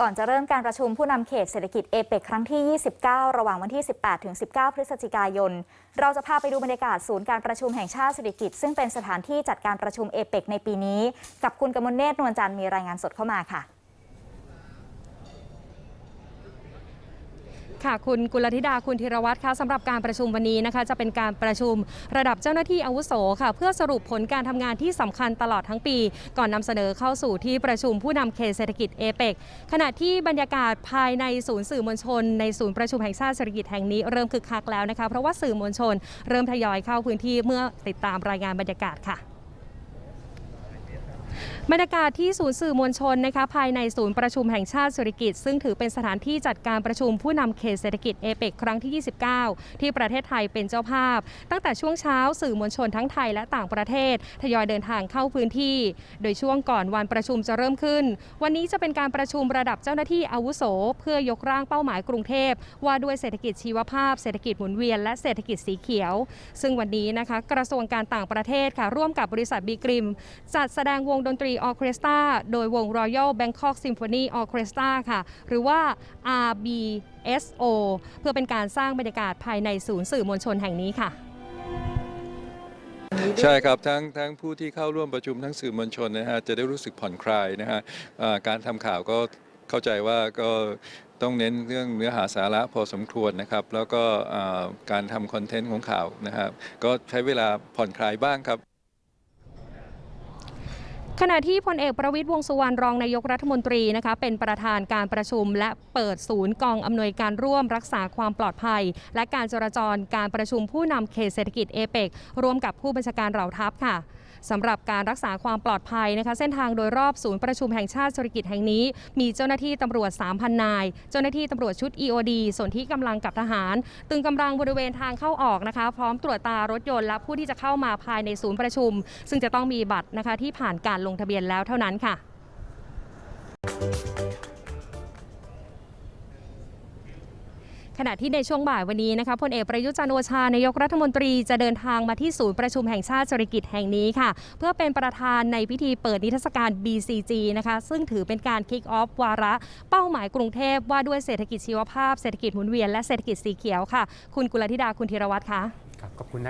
ก่อนจะเริ่มการประชุมผู้นำเขตเศรษฐกิจเอเปกครั้งที่ 29 ระหว่างวันที่ 18 ถึง 19 พฤศจิกายน เราจะพาไปดูบรรยากาศศูนย์การประชุมแห่งชาติเศรษฐกิจ ซึ่งเป็นสถานที่จัดการประชุมเอเปกในปีนี้ กับคุณกมลเนตรนวลจันทร์มีรายงานสดเข้ามาค่ะ ค่ะคุณกุลธิดาคุณธีรวัตรคะสำหรับการประชุมวันนี้นะคะ จะเป็นการประชุมระดับเจ้าหน้าที่อาวุโสค่ะ เพื่อสรุปผลการทำงานที่สำคัญตลอดทั้งปี ก่อนนำเสนอเข้าสู่ที่ประชุมผู้นำเขตเศรษฐกิจเอเปกขณะที่บรรยากาศภายในศูนย์สื่อมวลชน ในศูนย์ประชุมแห่งชาติเศรษฐกิจแห่งนี้เริ่มคึกคักแล้วนะคะเพราะว่าสื่อมวลชน เริ่มทยอยเข้าพื้นที่เมื่อติดตามรายงานบรรยากาศค่ะ บรรยากาศที่ศูนย์สื่อมวลชนนะคะภายในศูนย์ประชุมแห่งชาติเศรษฐกิจ ซึ่งถือเป็นสถานที่จัดการประชุมผู้นำเขตเศรษฐกิจเอเปกครั้งที่ 29 ที่ประเทศไทยเป็นเจ้าภาพ ตั้งแต่ช่วงเช้าสื่อมวลชนทั้งไทยและต่างประเทศทยอยเดินทางเข้าพื้นที่ โดยช่วงก่อนวันประชุมจะเริ่มขึ้น วันนี้จะเป็นการประชุมระดับเจ้าหน้าที่อาวุโส เพื่อยกร่างเป้าหมายกรุงเทพ ว่าด้วยเศรษฐกิจชีวภาพ เศรษฐกิจหมุนเวียน และเศรษฐกิจสีเขียว ซึ่งวันนี้นะคะกระทรวงการต่างประเทศค่ะร่วมกับบริษัทบีกริม จัดแสดงวงดนตรีออเคสตราโดยวง Royal Bangkok Symphony Orchestra ค่ะ หรือว่า RBSO เพื่อเป็นการสร้างบรรยากาศภายในศูนย์สื่อมวลชนแห่งนี้ค่ะใช่ครับทั้งทั้งผู้ที่เข้าร่วมประชุมทั้งสื่อมวลชนนะฮะจะได้รู้สึกผ่อนคลายนะฮะอ่าการทำข่าวก็เข้าใจว่าก็ต้องเน้นเรื่องเนื้อหาสาระพอสมควรนะครับ แล้วก็การทำคอนเทนต์ของข่าวนะครับก็ใช้เวลาผ่อนคลายบ้างครับ ขณะที่พลเอกประวิทย์วงสุวรรณรองนายกรัฐมนตรีนะคะเป็นประธานการประชุม และเปิดศูนย์กองอำนวยการร่วมรักษาความปลอดภัย และการจราจรการประชุมผู้นำเขตเศรษฐกิจเอเปกร่วมกับผู้บัญชาการเหล่าทัพค่ะ สำหรับการรักษาความปลอดภัยนะคะเส้นทางโดยรอบศูนย์ประชุมแห่งชาติเศรษฐกิจแห่งนี้ มีเจ้าหน้าที่ตำรวจ 3,000 นาย เจ้าหน้าที่ตำรวจชุด EOD ส่วนที่กำลังกับทหาร ตึงกำลังบริเวณทางเข้าออกนะคะ พร้อมตรวจตารถยนต์และผู้ที่จะเข้ามาภายในศูนย์ประชุม ซึ่งจะต้องมีบัตรนะคะที่ผ่านการลงทะเบียนแล้วเท่านั้นค่ะ ขณะที่ในช่วงบ่ายวันนี้นะคะพลเอกประยุจันทร์โอชานายกรัฐมนตรีจะเดินทางมาที่ศูนย์ประชุมแห่งชาติเศรษฐกิจแห่งนี้ค่ะ เพื่อเป็นประธานในพิธีเปิดนิทรรศการ BCG นะคะซึ่งถือเป็นการคิกออฟวาระเป้าหมายกรุงเทพว่าด้วยเศรษฐกิจชีวภาพเศรษฐกิจหมุนเวียนและเศรษฐกิจสีเขียวค่ะ คุณกุลธิดาคุณธีรวัตรคะขอบคุณนะ